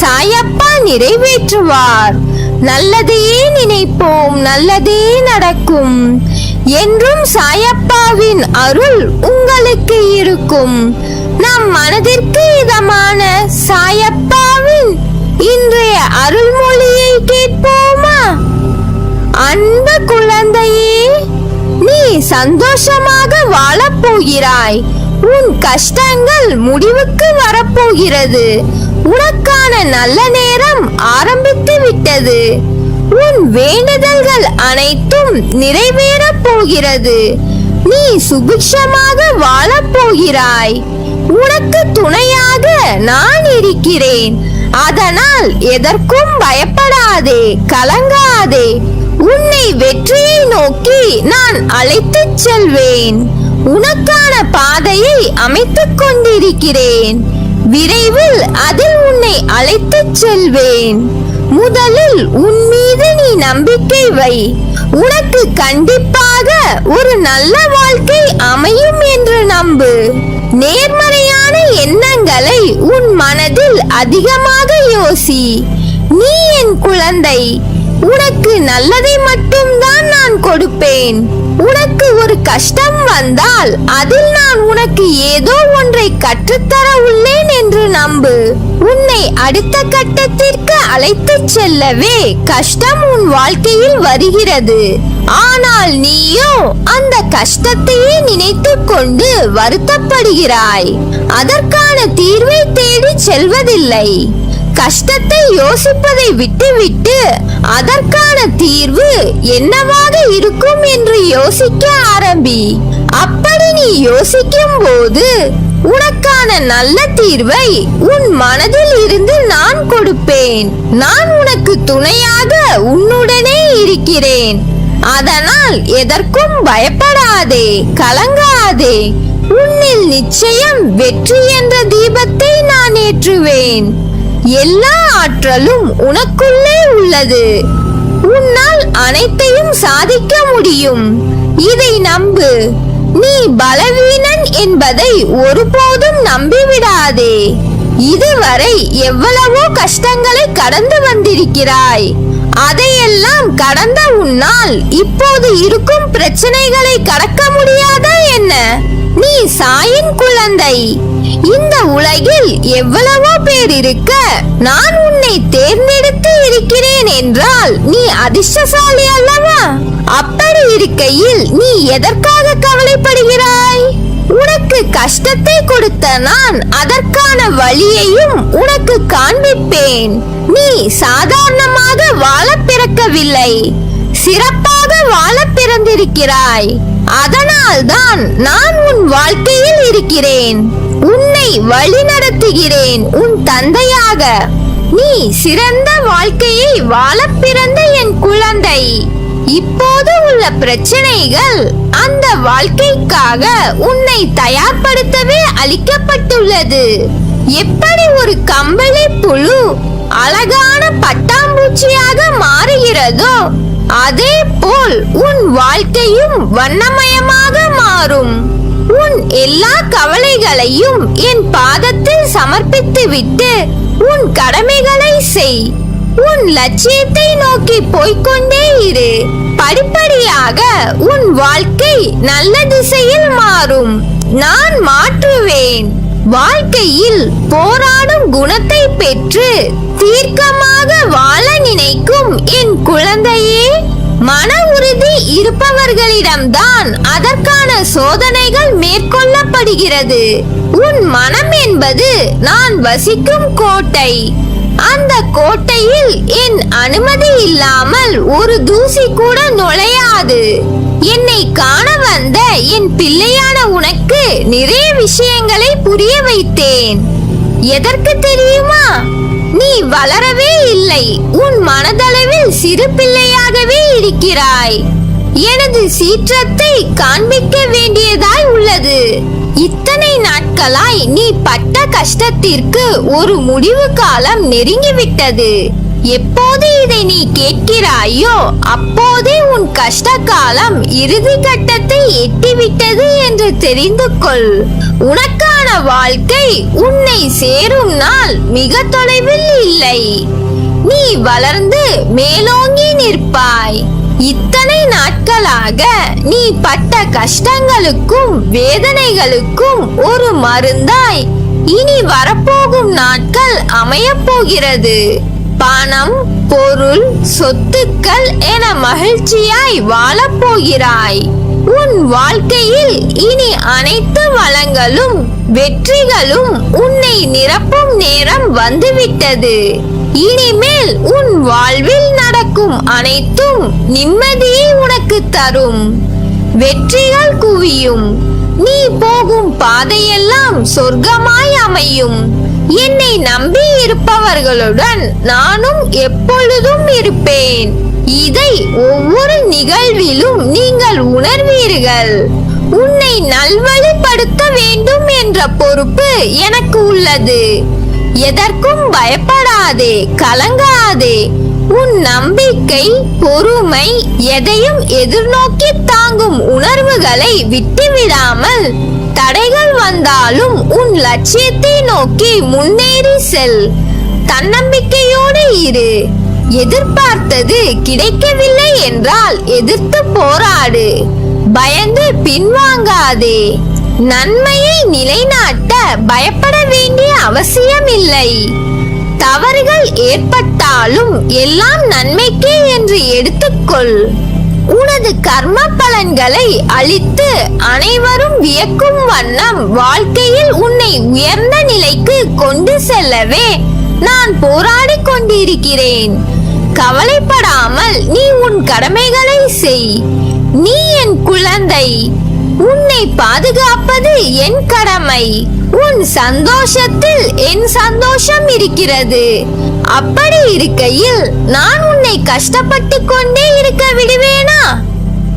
சாயப்பா நிறைவேற்றுவார். நல்லதையே நினைப்போம் நல்லதே நடக்கும். என்றும் சாயப்பாவின் அருள் உங்களுக்கு இருக்கும். நம் மனதிற்கு இதமான சாயப்பாவின் இன்றைய அருள்மொழியை கேட்போமா? அன்பு குழந்தையே நீ சந்தோஷமாக வாழப் போகிறாய் உன் கஷ்டங்கள் முடிவுக்கு வரப்போகிறது. உனக்கான நல்ல நேரம் ஆரம்பித்து விட்டது. உன் வேண்டுதல்கள் அனைத்தும் நிறைவேறப் போகிறது. நீ சுபிக்ஷமாக வாழப் போகிறாய். உனக்கு துணையாக நான் இருக்கிறேன். அதனால் எதற்கும் பயப்படாதே கலங்காதே. உன்னை வெற்றியை நோக்கி நான் அழைத்துச் செல்வேன். உனக்கான பாதையை அமைத்துக் கொண்டிருக்கிறேன். விரைவில் அதில் உன்னை அழைத்துச் செல்வேன். முதலில் உன் மீது நீ நம்பிக்கை வை. உனக்கு கண்டிப்பாக ஒரு நல்ல வாழ்க்கை அமையும் என்று நம்பு. நேர்மறையான எண்ணங்களை உன் மனதில் அதிகமாக யோசி. நீ என் குழந்தை உனக்கு நல்லதை மட்டும்தான் நான் கொடுப்பேன். ஒரு கஷ்டம் வந்தால் அதில் நான் உனக்கு ஏதோ ஒன்றை கற்றுத்தர உள்ளேன் என்று நம்பு. உன்னை அடுத்த கட்டத்திற்கு அழைத்துச் செல்லவே கஷ்டம் உன் வாழ்க்கையில் வருகிறது. ஆனால் நீயோ அந்த கஷ்டத்தையே நினைத்துக் கொண்டு வருத்தப்படுகிறாய். அதற்கான தீர்வை தேடி செல்வதில்லை. கஷ்டத்தை யோசிப்பதை விட்டுவிட்டு அதற்கான தீர்வு என்னவாக இருக்கும் என்று யோசிக்க ஆரம்பி. அப்படி நீ யோசிக்கும் போது உனக்கான நல்ல தீர்வை உன் மனதில் இருந்து நான் கொடுப்பேன். நான் உனக்கு துணையாக உன்னுடனே இருக்கிறேன். அதனால் எதற்கும் பயப்படாதே கலங்காதே. உன்னில் நிச்சயம் வெற்றி என்ற தீபத்தை நான் ஏற்றுவேன். எல்லா ஆற்றலும் உனக்குள்ளே உள்ளது. உன்னால் அனைத்தையும் சாதிக்க முடியும். இதை நம்பு. நீ பலவீனன் என்பதை ஒருபோதும் நம்பிவிடாதே. இதுவரை எவ்வளவோ கஷ்டங்களை கடந்து வந்திருக்கிறாய். அதையெல்லாம் கடந்த உன்னால் இப்போது இருக்கும் பிரச்சனைகளை கடக்க முடியாதா என்ன? நீ சாயின் குழந்தை. இந்த உலகில் எவ்வளவோ பேர் இருக்க நான் உன்னை தேர்ந்தெடுத்து இருக்கிறேன் என்றால் நீ அதிர்ஷ்டசாலி அல்லவா? அப்படி இருக்கையில் நீ எதற்காக கவலைப்படுகிறாய்? உனக்கு கஷ்டத்தை கொடுத்த நான் அதற்கான வழியையும் உனக்கு காண்பிப்பேன். நீ சாதாரணமாக வாழ பிறக்கவில்லை. சிறப்பாக வாழ பிறந்திருக்கிறாய். அதனால்தான் நான் உன் வாழ்க்கையில் இருக்கிறேன். உன்னை வழிநடத்துகிறேன். உன் தந்தையாக. நீ சிறந்த வாழ்க்கையை வாழ பிறந்த என் குழந்தை. இப்போது உள்ள பிரச்சனைகள் அந்த வாழ்க்கைக்காக உன்னை தயார்படுத்தவே அளிக்கப்பட்டுள்ளது. எப்படி ஒரு கம்பளி புழு அழகான பட்டாம்பூச்சியாக மாறுகிறதோ அதே போல் உன் வாழ்க்கையும் வண்ணமயமாக மாறும். உன் எல்லா கவலைகளையும் என் பாதத்தில் சமர்ப்பித்துவிட்டு உன் கடமைகளை செய். உன் லட்சியத்தை நோக்கி போய்க்கொண்டே இரு. படிப்படியாக உன் வாழ்க்கை நல்ல திசையில் மாறும். நான் மாற்றுவேன். வாழ்க்கையில் குணத்தை பெற்று தீர்க்கமாக வாழ நினைக்கும் என் குழந்தையே மன உறுதி இருப்பவர்களிடம்தான் அதற்கான சோதனைகள் மேற்கொள்ளப்படுகிறது. உன் மனம் என்பது நான் வசிக்கும் கோட்டை. அந்த கோட்டையில் என் அனுமதி இல்லாமல் ஒரு தூசி கூட நுழையாது. என்னை காண வந்த என் பிள்ளையான உனக்கு நிறைய விஷயங்களை புரிய வைத்தேன். எதற்கு தெரியுமா? நீ வளரவே இல்லை. உன் மனதளவில் சிறு பிள்ளையாகவே இருக்கிறாய். எனது சீற்றத்தை காண்பிக்க வேண்டியதாய் உள்ளது. இத்தனை நாட்களாய் நீ பட்ட கஷ்டத்திற்கு ஒரு முடிவு காலம் நெருங்கிவிட்டது. எப்போது இதை நீ கேட்கிறாயோ அப்போதே உன் கஷ்ட காலம் இறுதி கட்டத்தை எட்டிவிட்டது என்று தெரிந்து கொள். உனக்கான வாழ்க்கை உன்னை சேரும் நாள் மிக தொலைவில் இல்லை. நீ வளர்ந்து மேலோங்கி நிற்பாய். இத்தனை நாட்களாக நீ பட்ட கஷ்டங்களுக்கும் வேதனைகளுக்கும் ஒரு மருந்தாய். இனி வரப்போகும் நாட்கள் அமையப் போகிறது. பணம் பொருள் சொத்துக்கள் என மகிழ்ச்சியாய் வாழப்போகிறாய். உன் வாழ்க்கையில் இனி அனைத்து வளங்களும் வெற்றிகளும் உன்னை நிரப்பும் நேரம் வந்துவிட்டது. இனிமேல் உன் வாழ்வில் நடக்கும் அனைத்தும் நிம்மதியை உனக்கு தரும். வெற்றிகள் குவியும். நீ போகும் பாதையெல்லாம் சொர்க்கமாய் அமையும். என்னை நம்பி இருப்பவர்களுடன் நானும் எப்பொழுதும் இருப்பேன். இதை ஒவ்வொரு நிகழ்விலும் நீங்கள் உணர்வீர்கள். உன்னை நல்வழிப்படுத்த வேண்டும் என்ற பொறுப்பு எனக்கு உள்ளது. எதற்கும் பயப்படாதே கலங்காதே உன் நம்பிக்கை பொறுமை எதையும் எதிர்நோக்கி தாங்கும் உணர்வுகளை விட்டுவிடாமல் தடைகள் வந்தாலும் உன் லட்சியத்தை நோக்கி முன்னேறி செல். தன்னம்பிக்கையோடு இரு. எதிர்பார்த்தது கிடைக்கவில்லை என்றால் எதிர்த்து போராடு. பயந்து பின்வாங்காதே. நன்மையை நிலைநாட்ட பயப்பட வேண்டிய அவசியமில்லை. தவறுகள் ஏற்பட்டாலும் எல்லாம் நன்மைக்கே என்று எடுத்துக்கொள். உனது கர்ம பலன்களை அளித்து அனைவரும் வியக்கும் வண்ணம் வாழ்க்கையில் உன்னை உயர்ந்த நிலைக்கு கொண்டு செல்லவே நான் போராடிக் கொண்டிருக்கிறேன். கவலைப்படாமல் நீ உன் கடமைகளை செய். நீ என் குழந்தை. உன்னை பாதுகாப்பது என் கடமை. உன் சந்தோஷத்தில் என் சந்தோஷம் இருக்கிறது. அப்படி இருக்கையில் நான் உன்னை கஷ்டப்பட்டு கொண்டே இருக்க விடுவேனா?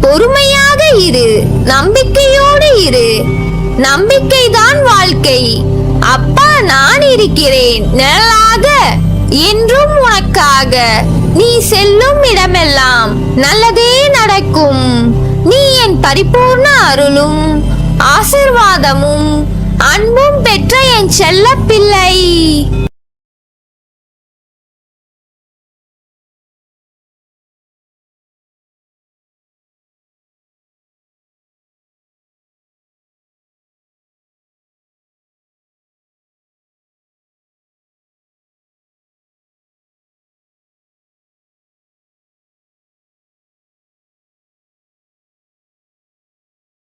பொறுமையாக இரு. நம்பிக்கையோடு இரு. நம்பிக்கைதான் வாழ்க்கை. அப்பா நான் இருக்கிறேன். நிழலாக. என்றும் உனக்காக. நீ செல்லும் இடமெல்லாம். நல்லதே நடக்கும். நீ என் பரிபூர்ண அருளும் ஆசிர்வாதமும் அன்பும் பெற்ற என் செல்ல பிள்ளை